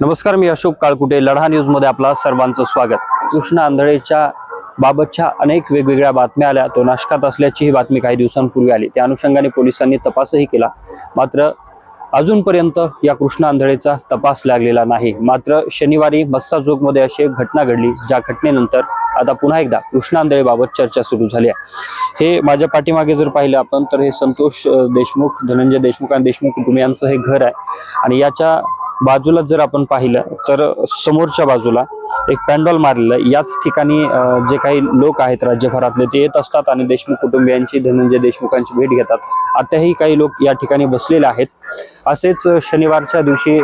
नमस्कार मी अशोक काळकुटे लढा न्यूजमध्ये आपला सर्वांचं स्वागत. कृष्ण आंधळेच्या बाबतच्या अनेक वेगवेगळ्या बातम्या आल्या. तो नाशकात असल्याची ही बातमी काही दिवसांपूर्वी आली. त्या अनुषंगाने पोलिसांनी तपासही केला. मात्र अजूनपर्यंत या कृष्ण आंधळेचा तपास लागलेला नाही. मात्र शनिवारी मस्साजोगमध्ये अशी एक घटना घडली. ज्या घटनेनंतर आता पुन्हा एकदा कृष्ण आंधळेबाबत चर्चा सुरू झाली आहे. हे माझ्या पाठीमागे जर पाहिलं आपण तर हे संतोष देशमुख धनंजय देशमुख आणि देशमुख कुटुंबियांचं हे घर आहे. आणि याच्या बाजूला जर आपण पाहिलं तर समोरच्या बाजूला एक पॅन्डॉल मारलेलं याच ठिकाणी जे काही लोक आहेत राज्यभरातले ते येत असतात आणि देशमुख कुटुंबियांची धनंजय देशमुखांची भेट घेतात. आताही काही लोक या ठिकाणी बसलेले आहेत. असेच शनिवारच्या दिवशी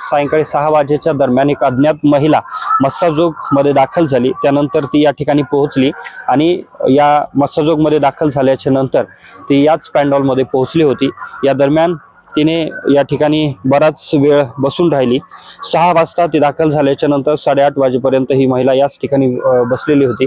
सायंकाळी सहा वाजेच्या दरम्यान एक अज्ञात महिला मस्साजोगमध्ये दाखल झाली. त्यानंतर ती या ठिकाणी पोहोचली आणि या मस्साजोगमध्ये दाखल झाल्याच्यानंतर ती याच पॅन्डॉलमध्ये पोहोचली होती. या दरम्यान तिने या ठिकाणी बराच वेळ बसून राहिली. सहा वाजता ती दाखल झाल्याच्यानंतर साडेआठ वाजेपर्यंत ही महिला याच ठिकाणी बसलेली होती.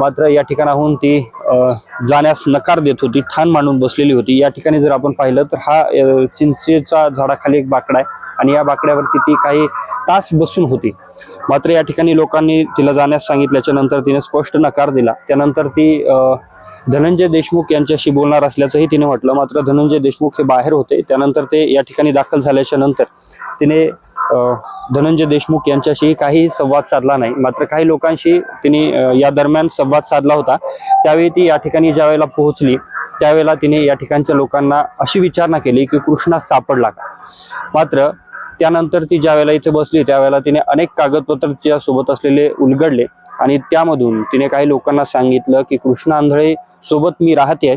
मात्र या ठिकाणाहून ती जाण्यास नकार देत होती ठाण मांडून बसलेली होती. या ठिकाणी जर आपण पाहिलं तर हा चिंचेचा झाडाखाली एक बाकडा आहे आणि या बाकड्यावरती ती काही तास बसून होती. मात्र या ठिकाणी लोकांनी तिला जाण्यास सांगितल्याच्या नंतर तिने स्पष्ट नकार दिला. त्यानंतर ती धनंजय देशमुख यांच्याशी बोलणार असल्याचंही तिने म्हटलं. मात्र धनंजय देशमुख हे बाहेर होते. त्यानंतर ते या ठिकाणी दाखल झाल्याच्यानंतर तिने धनंजय देशमुख यांच्याशी काही संवाद साधला नाही. मात्र काही लोकांशी तिने या दरम्यान संवाद साधला होता. त्यावेळी ती या ठिकाणी ज्या वेळेला पोहोचली त्यावेळेला तिने या ठिकाणच्या लोकांना अशी विचारणा केली की कृष्णा सापडला का? मात्र त्यानंतर ती ज्या वेळेला इथे बसली त्यावेळेला तिने अनेक कागदपत्र तिच्या सोबत असलेले उलगडले आणि त्यामधून तिने काही लोकांना सांगितलं की कृष्ण आंधळे सोबत मी राहते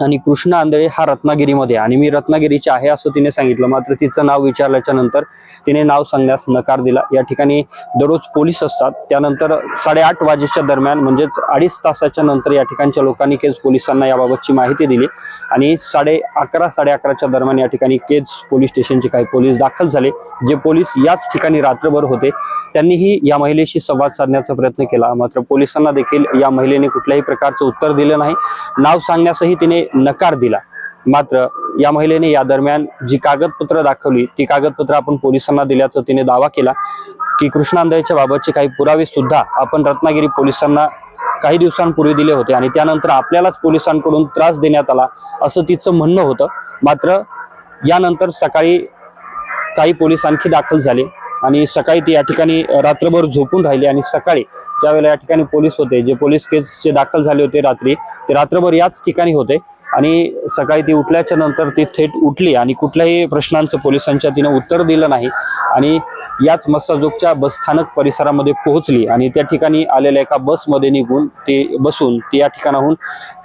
आणि कृष्ण आंधळे हा रत्नागिरीमध्ये. आणि मी रत्नागिरीचे आहे असं तिने सांगितलं. मात्र तिचं नाव विचारल्याच्या नंतर तिने नाव सांगण्यास नकार दिला. या ठिकाणी दररोज पोलीस असतात. त्यानंतर साडेआठ वाजेच्या दरम्यान म्हणजेच अडीच तासाच्या नंतर या ठिकाणच्या लोकांनी केज पोलिसांना याबाबतची माहिती दिली. आणि साडे अकरा साडे अकराच्या दरम्यान या ठिकाणी केज पोलीस स्टेशनचे काही पोलीस दाखल झाले. जे पोलीस याच ठिकाणी रात्रभर होते. त्यांनीही या महिलेशी संवाद साधण्याचा प्रयत्न केला. मात्र पोलिसांना देखील या महिलेने कुठल्याही प्रकारचं उत्तर दिलं नाही. नाव सांगण्यासही तिने नकार दिला. मात्र या महिलेने या दरम्यान जी कागदपत्र दाखवली ती कागदपत्र आपण पोलिसांना दिल्याचं तिने दावा केला. की कृष्ण बाबतचे काही पुरावे सुद्धा आपण रत्नागिरी पोलिसांना काही दिवसांपूर्वी दिले होते आणि त्यानंतर आपल्यालाच पोलिसांकडून त्रास देण्यात आला असं तिचं म्हणणं होतं. मात्र यानंतर सकाळी काही पोलीस आणखी दाखल झाले. आणि सकाळी ती या ठिकाणी रात्रभर झोपून राहिली आणि सकाळी ज्या वेळेला या ठिकाणी पोलीस होते जे पोलीस केसचे दाखल झाले होते रात्री ते रात्रभर याच ठिकाणी होते. आणि सकाळी ती उठल्याच्या नंतर ती थेट उठली आणि कुठल्याही प्रश्नांचं पोलिसांच्या तिनं उत्तर दिलं नाही. आणि याच मस्साजोगच्या बसस्थानक परिसरामध्ये पोहोचली आणि त्या ठिकाणी आलेल्या एका बसमध्ये निघून ती बसून ती या ठिकाणाहून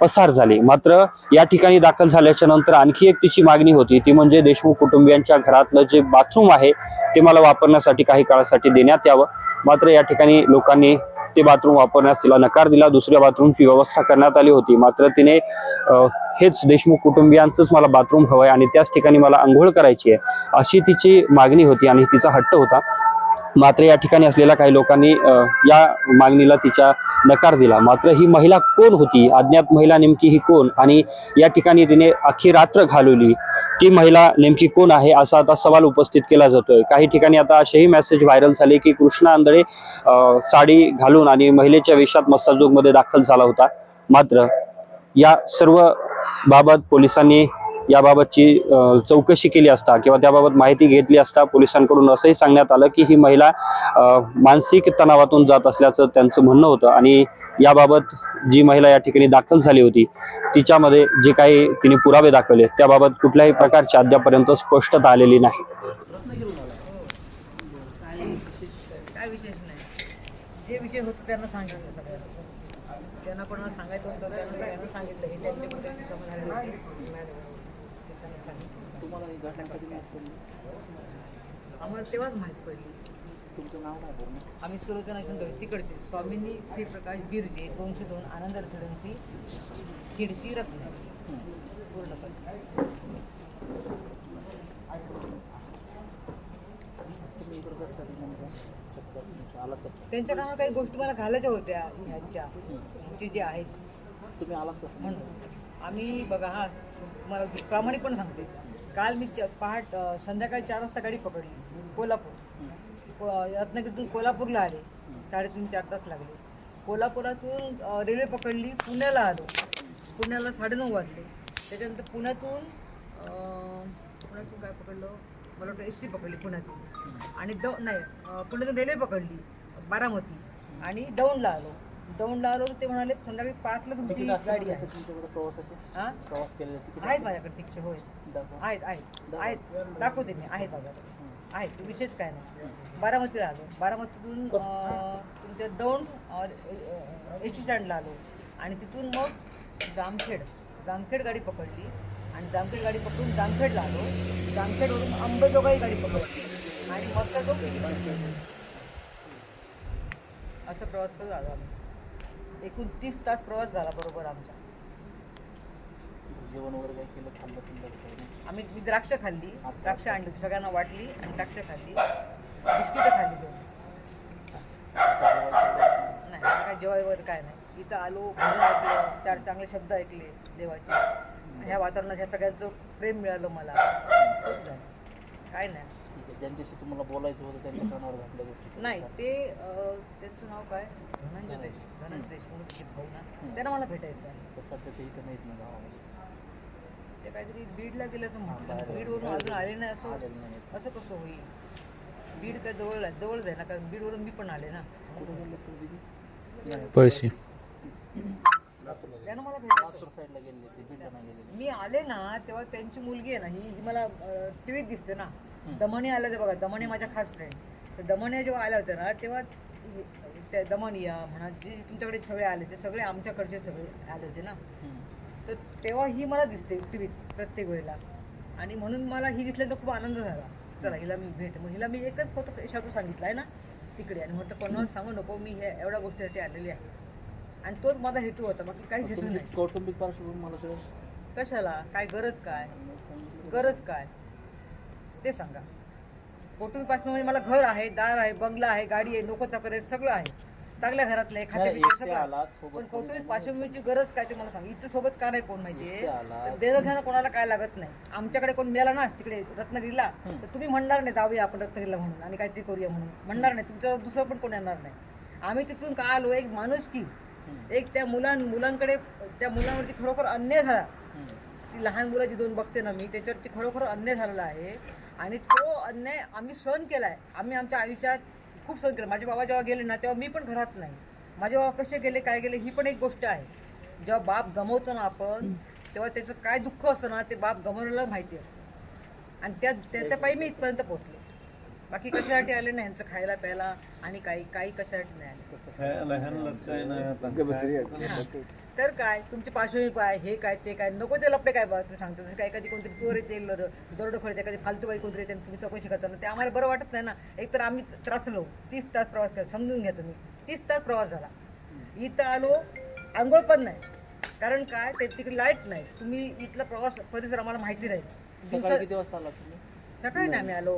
पसार झाली. मात्र या ठिकाणी दाखल झाल्याच्यानंतर आणखी एक तिची मागणी होती. ती म्हणजे देशमुख कुटुंबियांच्या घरातलं जे बाथरूम आहे ते मला वापरण्यासाठी काही काळासाठी देण्यात यावं. मात्र या ठिकाणी लोकांनी ते बाथरूम वापरण्यास तिला नकार दिला. दुसऱ्या बाथरूमची व्यवस्था करण्यात आली होती. मात्र तिने हेच देशमुख कुटुंबियांचंच मला बाथरूम हवं आहे आणि त्याच ठिकाणी मला आंघोळ करायची आहे अशी तिची मागणी होती आणि तिचा हट्ट होता. मात्र या ठिकाणी असलेल्या काही लोकांनी या मागणीला तिच्या नकार दिला. मात्र ही महिला कोण होती? अज्ञात महिला नेमकी ही कोण? आणि या ठिकाणी तिने अख्खी रात्र घालवली. ती महिला नेमकी कोण आहे? असा आता सवाल उपस्थित केला जातोय. काही ठिकाणी आता असेही मेसेज व्हायरल झाले की कृष्ण आंधळे साडी घालून आणि महिलेच्या वेशात मस्ताजोगमध्ये दाखल झाला होता. मात्र या सर्व बाबत पोलिसांनी याबाबतची चौकशी केली असता किंवा त्याबाबत माहिती घेतली असता पोलिसांकडून असंही सांगण्यात आलं की ही महिला मानसिक तणावातून जात असल्याचं त्यांचं म्हणणं होतं. आणि याबाबत जी महिला या ठिकाणी दाखल झाली होती तिच्यामध्ये जे काही तिने पुरावे दाखवले त्याबाबत कुठल्याही प्रकारची अद्यापर्यंत स्पष्टता आलेली नाही. जे विषय त्यांना सांगितलं सगळ्यांना. त्यांना कोणाला सांगायचं होतं त्यांना सांगितलं हे त्यांच्या मुद्द्याची जमा झालेली होती मॅडम ते त्यांना कधी माहीत पडली आम्हाला तेव्हाच माहीत पडली. तुमचं नाव काय पूर्ण आम्ही सुलोचना शिंदे तिकडचे स्वामींनी श्री प्रकाश बिरजे दोनशे दोन आनंद रचड्यांची खिडशी रत्न आलात कसं त्यांच्या कामात काही गोष्टी मला घालायच्या होत्या ह्यांच्या. ह्यांचे जे आहेत. तुम्ही आलात म्हणून. आम्ही बघा हा मला प्रामाणिकपणे सांगते. काल मी पहाट संध्याकाळी चार वाजता गाडी पकडली कोल्हापूर. रत्नागिरीतून कोल्हापूरला आले. साडेतीन चार तास लागले. कोल्हापुरातून रेल्वे पकडली पुण्याला आलो. पुण्याला साडेनऊ वाजले. त्याच्यानंतर पुण्यातून पुण्यातून काय पकडलं? मला वाटतं एस टी पकडली पुण्यातून. आणि दौ नाही पुण्यातून रेल्वे पकडली बारामती. आणि दौंडला आलो. दौंडला आलो ते म्हणाले संध्याकाळी पाचला तुमची गाडी आहे. हां? प्रवास केलेले आहेत माझ्याकडे तिकीट होय. आहेत आहेत. आहेत. दाखवते मी. आहेत. माझ्याकडे आहेत. विषयच काय नाही. बारामतीला आलो बारामतीतून तुमच्या दौंड एस टी स्टँडला आलो. आणि तिथून मग जामखेड. जामखेड गाडी पकडली. आणि जामखेड गाडी पकडून जामखेडला आलो. जामखेडवरून अंबेजोगाई गाडी पकडली. आणि मग तो असं प्रवास आलो आम्ही एकूण तीस तास प्रवास झाला बरोबर आमचा. जेवण वगैरे काय केलं? खाल्लं पिल्लं? आम्ही मी द्राक्ष खाल्ली. द्राक्ष आणली सगळ्यांना वाटली आणि द्राक्ष खाल्ली. बिस्किटं खाल्ली दोन नाही काय जेवाय वगैरे काय नाही. इथं आलो भजन ऐकलं चार चांगले शब्द ऐकले देवाचे. ह्या वातावरणात ह्या सगळ्यांचं प्रेम मिळालं मला. काय नाही. ज्यांच्याशी तुम्हाला बोलायचं होतं त्यांच्या कानावर घातल्या गोष्टी. नाही ते त्यांचं नाव काय? धनंजय देश धनंजय देशमुख ते भाऊ ना. त्यांना मला भेटायचं आहे. तर सध्या ते इथं नाहीत ना गावामध्ये. ते काहीतरी बीडला गेलं असं म्हणतात. बीडवरून अजून आले नाही असं असं कसं होईल? बीड काय जवळ आहे जवळच आहे ना कारण बीडवरून मी पण आले ना. पळशी. त्यानं मला मी आले ना तेव्हा त्यांची मुलगी आहे ना ही ही मला टी व्हीत दिसते ना. दमणी आल्या ते बघा दमणी माझ्या खास फ्रेंड तर दमण्या जेव्हा आल्या होत्या ना तेव्हा त्या दमनिया म्हणा जे जे तुमच्याकडे सगळे आले ते सगळे आमच्याकडचे सगळे आले होते ना. तर तेव्हा ही मला दिसते टी व्हीत प्रत्येक वेळेला. आणि म्हणून मला ही दिसल्यानंतर खूप आनंद झाला. चला हिला मी भेट मग हिला मी एकच फक्त शब्द सांगितला आहे ना? तिकडे. आणि म्हटलं कोणाला सांगू नको मी हे एवढ्या गोष्टीसाठी आलेली आहे. आणि तोच माझा हेतू होता बाकी काहीच हेतू नाही. कौटुंबिक पार्श्वभूमी मला सगळं कशाला? काय गरज काय. गरज काय? ते सांगा. कुटुंब पार्श्वभूमी मला घर आहे दार आहे बंगला आहे गाडी आहे नोकर चाकर आहे सगळं आहे. चांगल्या घरातलं आहे खाते पिते सगळं. सोबत पण कौटुंबिक पार्श्वभूमीची गरज काय ते मला सांग? इथं सोबत का नाही कोण माहितीये. तर देणं घेणं कोणाला काय लागत नाही. आमच्याकडे कोण मिळाला ना तिकडे रत्नागिरीला तर तुम्ही म्हणणार नाही जाऊया आपण रत्नागिरीला म्हणून आणि काहीतरी करूया म्हणून. म्हणणार नाही तुमच्यावर दुसरं पण कोण येणार नाही. आम्ही तिथून का आलो? एक माणूस की एक त्या मुलां मुलांकडे त्या मुलांवरती खरोखर अन्याय झाला. ती लहान मुलं जी दोन बघते ना मी त्याच्यावरती खरोखर अन्याय झालेला आहे. आणि तो अन्याय आम्ही सहन केला आहे आम्ही आमच्या आयुष्यात खूप केलं. माझे बाबा जेव्हा गेले ना तेव्हा मी पण घरात नाही. माझे बाबा कसे गेले काय गेले ही पण एक गोष्ट आहे. जेव्हा बाप गमवतो ना आपण तेव्हा त्याचं काय दुःख असतं ना ते बाप गमवण्याला माहिती असतं. आणि त्या त्याच्या पायी मी इथपर्यंत पोहोचले. बाकी कशासाठी आले नाही यांचं खायला प्यायला आणि काही काही कशासाठी नाही आले. तर काय? तुमची पार्श्वभूमी काय? हे काय? ते काय? नको ते लपडे काय बघ तुम्ही सांगतो जसं काय कधी कोणतरी चोर येते दरोडखोर येते कधी फालतू बाई कोणतरी येते तुम्ही चौकशी करताना ते आम्हाला बरं वाटत नाही ना. एक तर आम्ही त्रासलो तीस तास प्रवास केला समजून घ्या तुम्ही. तीस तास प्रवास झाला. इथं आलो आंघोळ पण नाही. कारण काय? ते तिकडे लाइट नाही. तुम्ही इथला प्रवास परिसर आम्हाला माहिती नाही. किती वाजता आलात तुम्ही? सकाळी नाही आम्ही आलो.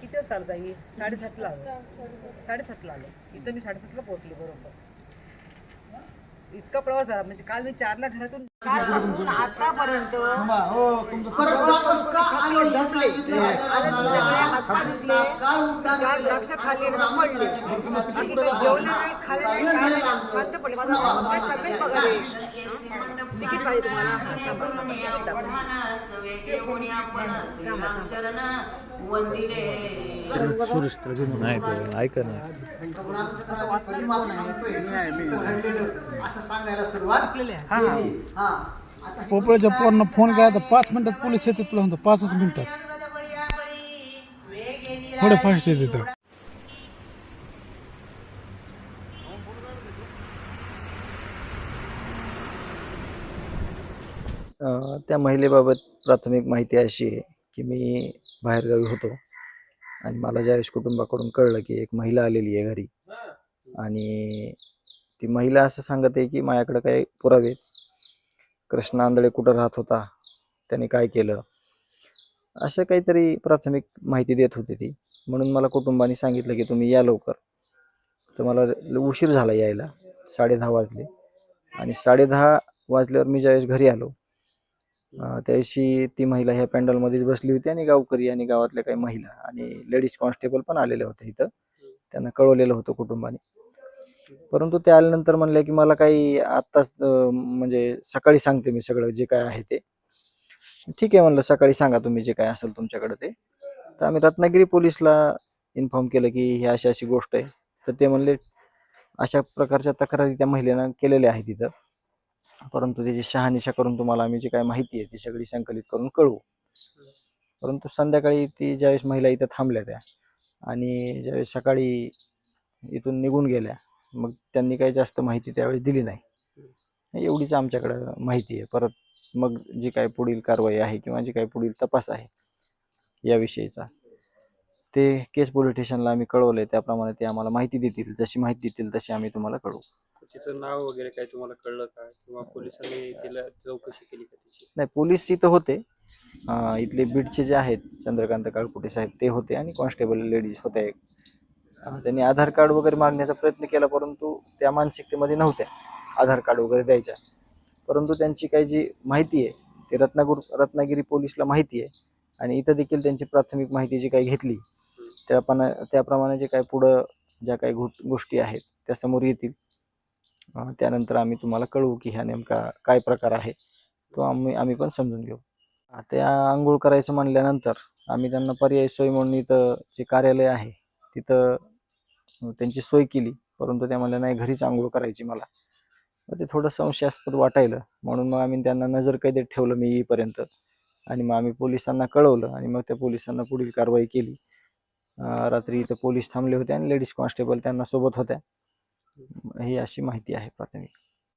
किती वाजता आलो ताई? साडेसातला आलो. साडेसातला आलो. इथं मी साडेसातला पोहोचले बरोबर. इतका प्रवास झाला. म्हणजे काल मी चारला घरातून कालपासून आतापर्यंत परत वापस का आले? दसले आले तुमच्याकडे हातपाय धुतले चार द्राक्ष खाल्ली आणि दमडले बाकी काही जेवले नाही खाल्ले नाही काय नाही. शांत पडले. माझा काय तब्येत रे. तिकीट पाहिजे तुम्हाला हा, थांबा, थांबा, तिकीट दाखवा. ऐका ना कधी माझं सांगतोय घडलेलं असं सांगायला सुरुवात केली हा आता पोपळ्याच्या पोरांना फोन केला तर पाच मिनिटात पोलीस येतात तुला म्हणतो पाचच मिनिटात थोडे फास्ट येते अ, त्या महिलेबाबत प्राथमिक माहिती अशी आहे की मी बाहेरगावी होतो. आणि मला ज्यावेळेस कुटुंबाकडून कळलं की एक महिला आलेली आहे घरी. आणि ती महिला असं सांगत आहे की माझ्याकडे काही पुरावे कृष्ण आंधळे कुठं राहत होता? त्याने काय केलं? असं काहीतरी प्राथमिक माहिती देत होती ती. म्हणून मला कुटुंबाने सांगितलं की तुम्ही या लवकर. तर मला उशीर झाला यायला. साडेदहा वाजले. आणि साडेदहा वाजल्यावर मी ज्यावेळेस घरी आलो त्या दिवशी ती महिला ह्या पॅन्डलमध्येच बसली होती आणि गावकरी आणि गावातल्या काही महिला आणि लेडीज कॉन्स्टेबल पण आलेले होते इथं. त्यांना कळवलेलं होतं कुटुंबाने. परंतु ते आल्यानंतर म्हणले की मला काही आत्ताच म्हणजे सकाळी सांगते मी सगळं जे काय आहे ते. ठीक आहे म्हणलं सकाळी सांगा तुम्ही जे काय असेल तुमच्याकडे ते. तर आम्ही रत्नागिरी पोलीसला इन्फॉर्म केलं की ही अशी अशी गोष्ट आहे. तर ते म्हणले अशा प्रकारच्या तक्रारी त्या महिलेनं केलेल्या आहेत तिथं परंतु त्याची शहानिशा करून तुम्हाला आम्ही जी काय माहिती आहे ती सगळी संकलित करून कळवू. परंतु संध्याकाळी ती ज्यावेळेस महिला इथं थांबल्या त्या आणि ज्यावेळेस सकाळी इथून निघून गेल्या मग त्यांनी काही जास्त माहिती त्यावेळेस दिली नाही. एवढीच आमच्याकडं माहिती आहे. परत मग जी काय पुढील कारवाई आहे किंवा जी काय पुढील तपास आहे याविषयीचा ते केस पोलीस स्टेशनला आम्ही कळवले त्याप्रमाणे ते आम्हाला माहिती देतील. जशी माहिती देतील तशी आम्ही तुम्हाला कळवू. तिचं नाव वगैरे काय तुम्हाला कळलं का? किंवा पोलिसांनी तिला चौकशी केली का तिची? नाही पोलीस इथं होते. अं, इथले बीडचे जे आहेत चंद्रकांत काळकुटे साहेब ते होते आणि कॉन्स्टेबल लेडीज होत्या एक. अं, त्यांनी आधार कार्ड वगैरे मागण्याचा प्रयत्न केला परंतु त्या मानसिकतेमध्ये नव्हत्या. आधार कार्ड वगैरे द्यायच्या. परंतु त्यांची काही जी माहिती आहे ती रत्नागिरी रत्नागिरी पोलीसला माहिती आहे आणि इथं देखील त्यांची प्राथमिक माहिती जी काही घेतली त्याप्रमाणे त्याप्रमाणे जे काही पुढं ज्या काही गोष्टी आहेत त्या समोर येतील. त्यानंतर आम्ही तुम्हाला कळवू की ह्या नेमका काय प्रकार आहे. तो आम्ही आम्ही पण समजून घेऊ. त्या आंघोळ करायचं म्हणल्यानंतर आम्ही त्यांना पर्यायी सोय म्हणून इथं जे कार्यालय आहे तिथं त्यांची सोय केली. परंतु त्या म्हणल्या नाही घरीच आंघोळ करायची मला. मग ते थोडं संशयास्पद वाटायलं. म्हणून मग आम्ही त्यांना नजर कैदेत ठेवलं मी येईपर्यंत. आणि मग आम्ही पोलिसांना कळवलं आणि मग त्या पोलिसांना पुढील कारवाई केली. रात्री इथं पोलीस थांबले होते आणि लेडीज कॉन्स्टेबल त्यांना सोबत होत्या. ही अशी माहिती आहे प्राथमिक.